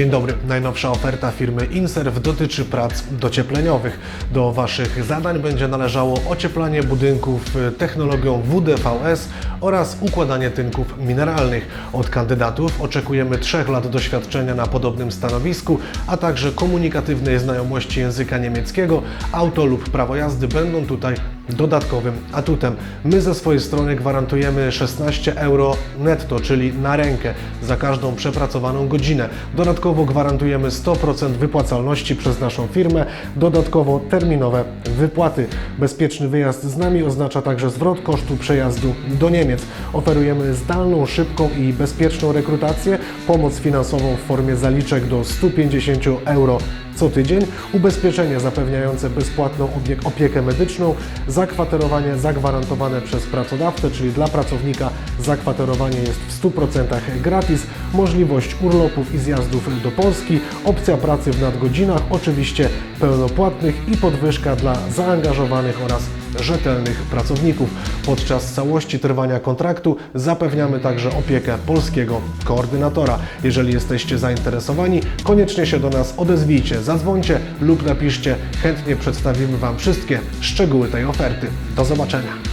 Dzień dobry. Najnowsza oferta firmy Inserv dotyczy prac dociepleniowych. Do Waszych zadań będzie należało ocieplanie budynków technologią WDVS oraz układanie tynków mineralnych. Od kandydatów oczekujemy 3 lat doświadczenia na podobnym stanowisku, a także komunikatywnej znajomości języka niemieckiego. Auto lub prawo jazdy będą tutaj dodatkowym atutem. My ze swojej strony gwarantujemy 16 euro netto, czyli na rękę za każdą przepracowaną godzinę. Dodatkowo gwarantujemy 100% wypłacalności przez naszą firmę, dodatkowo terminowe wypłaty. Bezpieczny wyjazd z nami oznacza także zwrot kosztu przejazdu do Niemiec. Oferujemy zdalną, szybką i bezpieczną rekrutację, pomoc finansową w formie zaliczek do 150 euro co tydzień, ubezpieczenie zapewniające bezpłatną opiekę medyczną, zakwaterowanie zagwarantowane przez pracodawcę, czyli dla pracownika zakwaterowanie jest w 100% gratis, możliwość urlopów i zjazdów do Polski, opcja pracy w nadgodzinach, oczywiście pełnopłatnych i podwyżka dla zaangażowanych oraz rzetelnych pracowników. Podczas całości trwania kontraktu zapewniamy także opiekę polskiego koordynatora. Jeżeli jesteście zainteresowani, koniecznie się do nas odezwijcie, zadzwońcie lub napiszcie. Chętnie przedstawimy Wam wszystkie szczegóły tej oferty. Do zobaczenia.